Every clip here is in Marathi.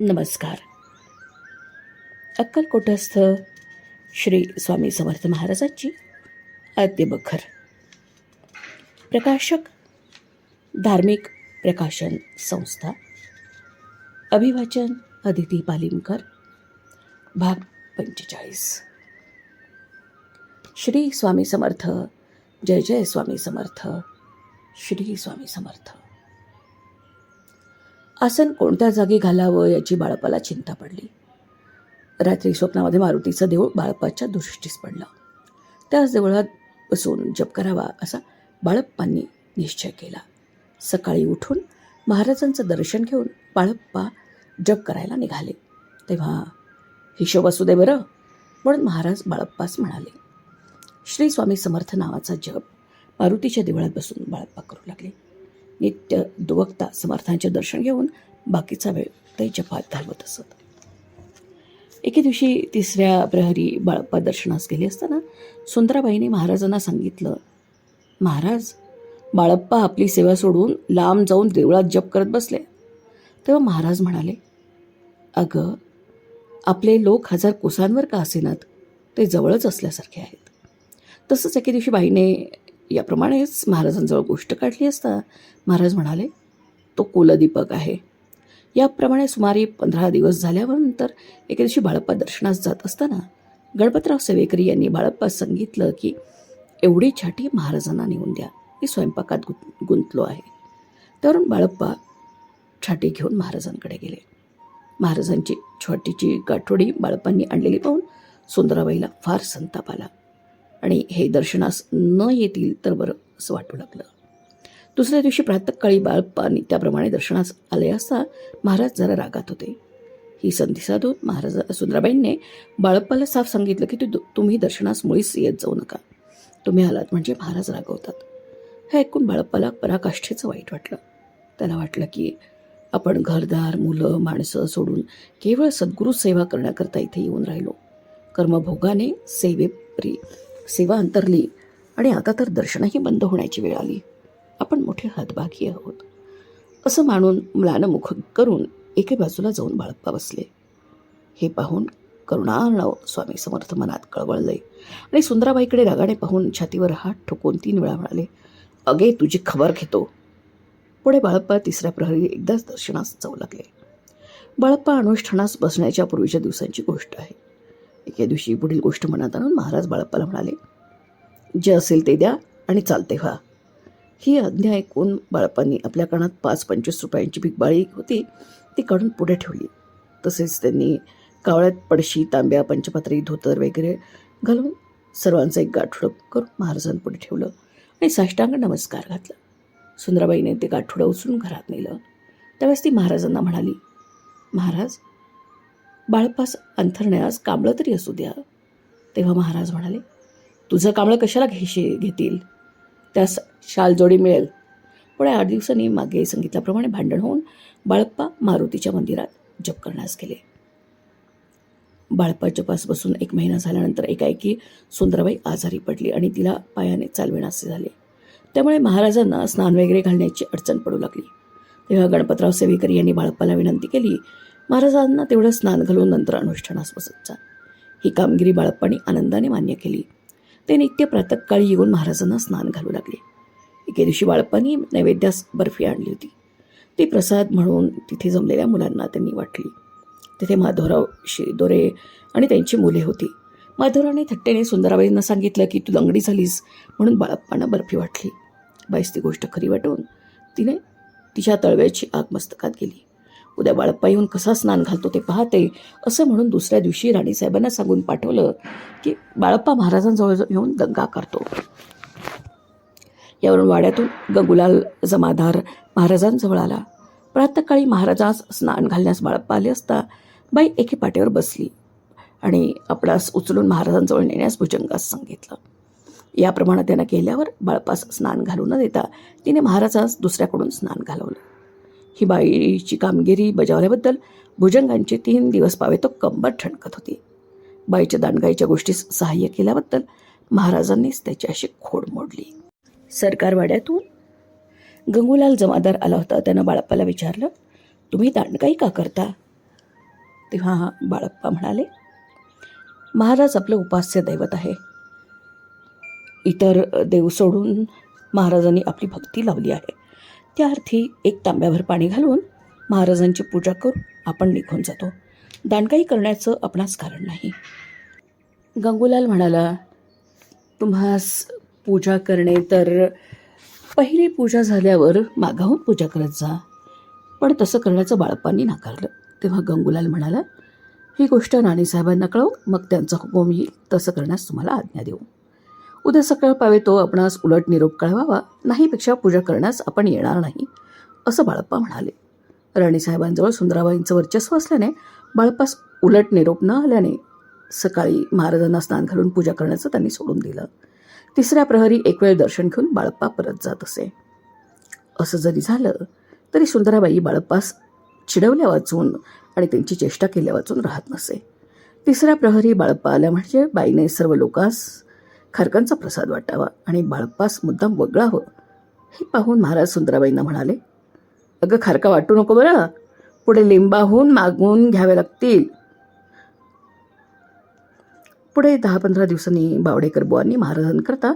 नमस्कार. अक्कलकोटस्थ श्री स्वामी समर्थ महाराजांची आद्यबखर प्रकाशक धार्मिक प्रकाशन संस्था अभिवाचन अदिती पालिमकर भाग पंचेचाळीस. श्री स्वामी समर्थ जय जय स्वामी समर्थ श्री स्वामी समर्थ. आसन कोणत्या जागी घालावं याची बाळप्पाला चिंता पडली. रात्री स्वप्नामध्ये मारुतीचं देऊळ बाळप्पाच्या दृष्टीस पडलं. त्याच देवळात बसून जप करावा असा बाळप्पांनी निश्चय केला. सकाळी उठून महाराजांचं दर्शन घेऊन बाळप्पा जप करायला निघाले. तेव्हा हिशोब असू दे बरं म्हणून महाराज बाळप्पास म्हणाले. श्री स्वामी समर्थ नावाचा जप मारुतीच्या देवळात बसून बाळप्पा करू लागले. नित्य दुवक्ता समर्थांचे दर्शन घेऊन बाकीचा वेळ ते जपात घालवत असत. एके दिवशी तिसऱ्या प्रहरी बाळप्पा दर्शनास गेले असताना सुंदराबाईने महाराजांना सांगितलं महाराज बाळप्पा आपली सेवा सोडून लांब जाऊन देवळात जप करत बसले. तेव्हा महाराज म्हणाले अगं आपले लोक हजार कोसांवर का असेनात? ते जवळच असल्यासारखे आहेत. तसंच एके दिवशी बाईने याप्रमाणेच महाराजांजवळ गोष्ट काढली असता महाराज म्हणाले तो कुलदीपक आहे. याप्रमाणे सुमारे पंधरा दिवस झाल्यानंतर एके दिवशी बाळप्पा दर्शनास जात असताना गणपतराव सेवेकरी यांनी बाळप्पा सांगितलं की एवढी छाटी महाराजांना नेऊन द्या मी स्वयंपाकात गुंत गुंतलो आहे. त्यावरून बाळप्पा छाटी घेऊन महाराजांकडे गेले. महाराजांची छोटीची गाठोडी बाळप्पांनी आणलेली पाहून सुंदराबाईला फार संताप आला. आणि हे दर्शनास न येतील तर बरं असं वाटू लागलं. दुसऱ्या दिवशी प्रातःकाळी बाळप्पांनी त्याप्रमाणे दर्शनास आले असता महाराज जरा रागात होते. ही संधी साधून महाराज सुंदराबाईंनी बाळप्पाला साफ सांगितलं की तू तुम्ही दर्शनास मुळीच येत जाऊ नका. तुम्ही आलात म्हणजे महाराज रागवतात हे ऐकून बाळप्पाला पराकाष्ठेचं वाईट वाटलं. त्याला वाटलं की आपण घरदार मुलं माणसं सोडून केवळ सद्गुरू सेवा करण्याकरता इथे येऊन राहिलो. कर्मभोगाने सेवेपरी सेवा अंतरली आणि आता तर दर्शनही बंद होण्याची वेळ आली. आपण मोठे हतभागी आहोत. असं मानून म्लानमुख करून एके बाजूला जाऊन बाळप्पा बसले. हे पाहून करुणार्णव स्वामी समर्थ मनात कळवळले आणि सुंदराबाईकडे रागाने पाहून छातीवर हात ठोकून तीन वेळा म्हणाले अगे तुझी खबर घेतो. पुढे बाळप्पा तिसऱ्या प्रहरी एकदाच दर्शनास जाऊ लागले. बाळप्पा अनुष्ठानास बसण्याच्या पूर्वीच्या दिवसांची गोष्ट आहे. एके दिवशी पुढील गोष्ट मनात आणून महाराज बाळप्पाला म्हणाले जे असेल ते द्या आणि चालते व्हा. ही आज्ञा ऐकून बाळप्पांनी आपल्या कानात पाच पंचवीस रुपयांची भिकबाळी होती ती काढून पुढे ठेवली. तसेच त्यांनी कावळ्यात पडशी तांब्या पंचपात्री धोतर वगैरे घालून सर्वांचं एक गाठोडं करून महाराजांपुढे ठेवलं आणि साष्टांग नमस्कार घातला. सुंदराबाईने ते गाठोडं उचलून घरात नेलं. त्यावेळेस ती महाराजांना म्हणाली महाराज बाळपास अंथरण्यास कांबळं तरी असू द्या. तेव्हा महाराज म्हणाले तुझं कांबळं कशाला घेशे घेतील? त्यास शालजोडी मिळेल. पुढे आठ दिवसांनी मागे सांगितल्याप्रमाणे भांडण होऊन बाळप्पा मारुतीच्या मंदिरात जप करण्यास गेले. बाळप्पा जपास बसून एक महिना झाल्यानंतर एकाएकी सुंदराबाई आजारी पडली आणि तिला पायाने चालविणासे झाले. त्यामुळे महाराजांना स्नान वगैरे घालण्याची अडचण पडू लागली. तेव्हा गणपतराव सेवेकरी यांनी बाळप्पाला विनंती केली महाराजांना तेवढं स्नान घालून नंतर अनुष्ठानास बसत जा. ही कामगिरी बाळप्पांनी आनंदाने मान्य केली. ते नित्य प्रातःकाळी येऊन महाराजांना स्नान घालू लागले. एके दिवशी बाळप्पांनी नैवेद्यास बर्फी आणली होती. ती प्रसाद म्हणून तिथे जमलेल्या मुलांना त्यांनी वाटली. तिथे माधवराव शिदोरे आणि त्यांची मुले होती. माधवरावने थट्टेने सुंदराबाईंना सांगितलं की तू लंगडी झालीस म्हणून बाळप्पांना बर्फी वाटली. बाईस ती गोष्ट खरी वाटून तिने तिच्या तळव्याची आग मस्तकात गेली. उद्या बाळप्पा येऊन कसा स्नान घालतो ते पाहते. असं म्हणून दुसऱ्या दिवशी राणीसाहेबांना सांगून पाठवलं की बाळप्पा महाराजांजवळ येऊन दंगा करतो. यावरून वाड्यातून गंगुलाल जमादार महाराजांजवळ आला. प्रातःकाळी महाराजास स्नान घालण्यास बाळप्पा आले असता बाई एके पाट्यावर बसली आणि आपणास उचलून महाराजांजवळ नेण्यास भुजंगास सांगितलं. याप्रमाणे त्यानं केल्यावर बाळपास स्नान घालू न देता तिने महाराजास दुसऱ्याकडून स्नान घालवलं. ही बाईची कामगिरी बजावल्याबद्दल भुजंगांचे तीन दिवस पावे तो कंबर ठणकत होती. बाईच्या दांडगाईच्या गोष्टीस सहाय्य केल्याबद्दल महाराजांनीच त्याची अशी खोड मोडली. सरकारवाड्यातून गंगूलाल जमादार आला होता. त्यानं बाळप्पाला विचारलं तुम्ही दांडगाई का करता? तेव्हा बाळप्पा म्हणाले महाराज आपलं उपास्य दैवत आहे. इतर देव सोडून महाराजांनी आपली भक्ती लावली आहे. त्या अर्थी एक तांब्याभर पाणी घालून महाराजांची पूजा करून आपण निघून जातो. दांडकाई करण्याचं आपणास कारण नाही. गंगूलाल म्हणाला तुम्हास पूजा करणे तर पहिली पूजा झाल्यावर मागाहून पूजा करत जा. पण तसं करण्याचं बाळप्पांनी नाकारलं. तेव्हा गंगूलाल म्हणाला ही गोष्ट राणीसाहेबांना कळव मग त्यांचा हुकूम येईल तसं करण्यास तुम्हाला आज्ञा देऊ. उद्या सकाळ पावे तो आपणास उलट निरोप कळवावा नाहीपेक्षा पूजा करण्यास आपण येणार नाही असं बाळप्पा म्हणाले. राणीसाहेबांजवळ सुंदराबाईंचं वर्चस्व असल्याने बाळप्पास उलट निरोप न आल्याने सकाळी महाराजांना स्नान घालून पूजा करण्याचं त्यांनी सोडून दिलं. तिसऱ्या प्रहरी एक वेळ दर्शन घेऊन बाळप्पा परत जात असे. असं जरी झालं तरी सुंदराबाई बाळप्पास चिडवल्या वाचून आणि त्यांची चेष्टा केल्या वाचून राहत नसे. तिसऱ्या प्रहरी बाळप्पा आल्या म्हणजे बाईने सर्व लोकांस खारकांचा प्रसाद वाटावा आणि बाळपास मुद्दाम वगळावं हो, हे पाहून महाराज सुंदराबाईंना म्हणाले अगं खारका वाटू नको बरं पुढे लिंबाहून मागून घ्यावे लागतील. पुढे दहा पंधरा दिवसांनी बावडेकर बुवांनी महाराजांकरता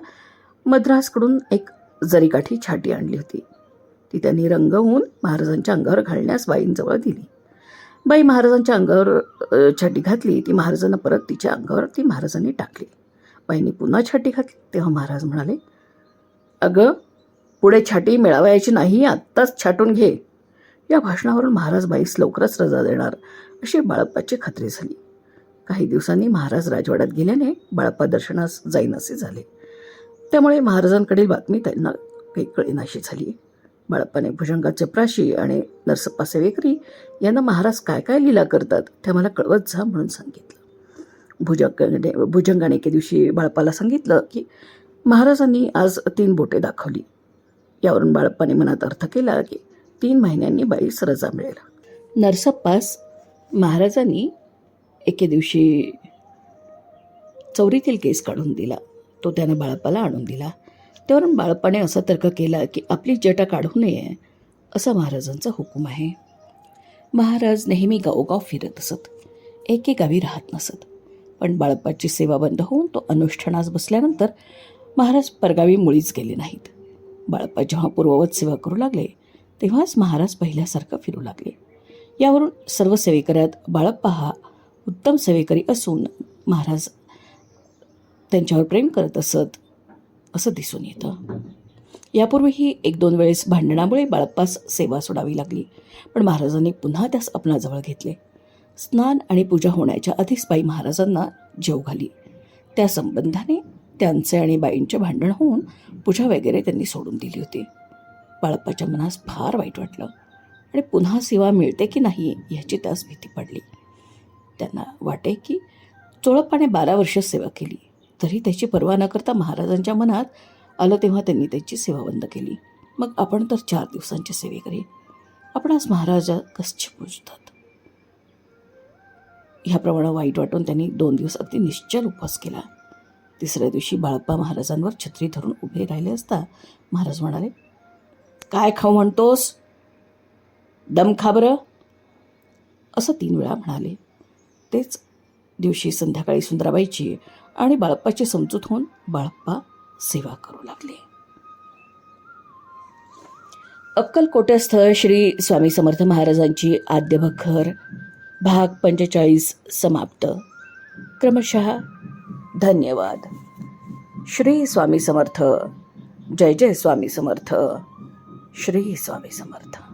मद्रासकडून एक जरीकाठी छाटी आणली होती. ती त्यांनी रंगवून महाराजांच्या अंगावर घालण्यास बाईंजवळ दिली. बाई महाराजांच्या अंगावर छाटी घातली ती महाराजांना परत तिच्या अंगावर ती महाराजांनी टाकली. बाईंनी पुन्हा छाटी घातली. तेव्हा महाराज म्हणाले अगं पुढे छाटी मिळावायची नाही आत्ताच छाटून घे. या भाषणावरून महाराज बाईस लवकरच रजा देणार अशी बाळप्पाची खात्री झाली. काही दिवसांनी महाराज राजवाड्यात गेल्याने बाळप्पा दर्शनास जाईनासे झाले. त्यामुळे महाराजांकडील बातमी त्यांना काही कळेनाशी झाली. बाळप्पाने भुजंगा चपराशी आणि नरसप्पा सेवेकरी यांना महाराज काय काय लीला करतात ते मला कळवत जा म्हणून सांगितलं. भुजंग भुजंगाने एके दिवशी बाळपाला सांगितलं की महाराजांनी आज तीन बोटे दाखवली. यावरून बाळप्पाने मनात अर्थ केला की तीन महिन्यांनी बाईस रजा मिळेल. नरसप्पास महाराजांनी एके दिवशी चौरीतील केस काढून दिला. तो त्याने बाळप्पाला आणून दिला. त्यावरून बाळप्पाने असा तर्क केला की आपली जटा काढू नये असा महाराजांचा हुकूम आहे. महाराज नेहमी गावोगाव फिरत असत. एके गावी राहत नसत. पण बाळप्पाची सेवा बंद होऊन तो अनुष्ठानास बसल्यानंतर महाराज परगावी मुळीच गेले नाहीत. बाळप्पा जेव्हा पूर्ववत सेवा करू लागले तेव्हाच महाराज पहिल्यासारखं फिरू लागले. यावरून सर्व सेवेकऱ्यात बाळप्पा हा उत्तम सेवेकरी असून महाराज त्यांच्यावर प्रेम करत असत असं दिसून येतं. यापूर्वीही एक दोन वेळेस भांडणामुळे बाळप्पास सेवा सोडावी लागली पण महाराजांनी पुन्हा त्यास आपणाजवळ घेतले. स्नान आणि पूजा होण्याच्या आधीच बाई महाराजांना जेव घाली. त्या संबंधाने त्यांचे आणि बाईंचे भांडण होऊन पूजा वगैरे त्यांनी सोडून दिली होती. बाळप्पाच्या मनास फार वाईट वाटलं आणि पुन्हा सेवा मिळते की नाही ह्याची त्यास भीती पडली. त्यांना वाटे की चोळप्पाने बारा वर्ष सेवा केली तरी त्याची पर्वा न करता महाराजांच्या मनात आलं तेव्हा त्यांनी त्याची सेवा बंद केली. मग आपण तर चार दिवसांची सेवेकरी. आपण आज महाराजा कसे पूजतात ह्याप्रमाणे वाईट वाटून त्यांनी दोन दिवस अगदी निश्चल उपवास केला. तिसऱ्या दिवशी बाळप्पा महाराजांवर छत्री धरून उभे राहिले असता महाराज म्हणाले काय खाऊ म्हणतोस? दम खा बरं. असं तीन वेळा म्हणाले. तेच दिवशी संध्याकाळी सुंदराबाईची आणि बाळप्पाची समजूत होऊन बाळप्पा सेवा करू लागले. अक्कलकोटस्थ श्री स्वामी समर्थ महाराजांची आद्यभखर भाग पंचेचाळीस समाप्त. क्रमशः धन्यवाद. श्री स्वामी समर्थ. जय जय स्वामी समर्थ. श्री स्वामी समर्थ.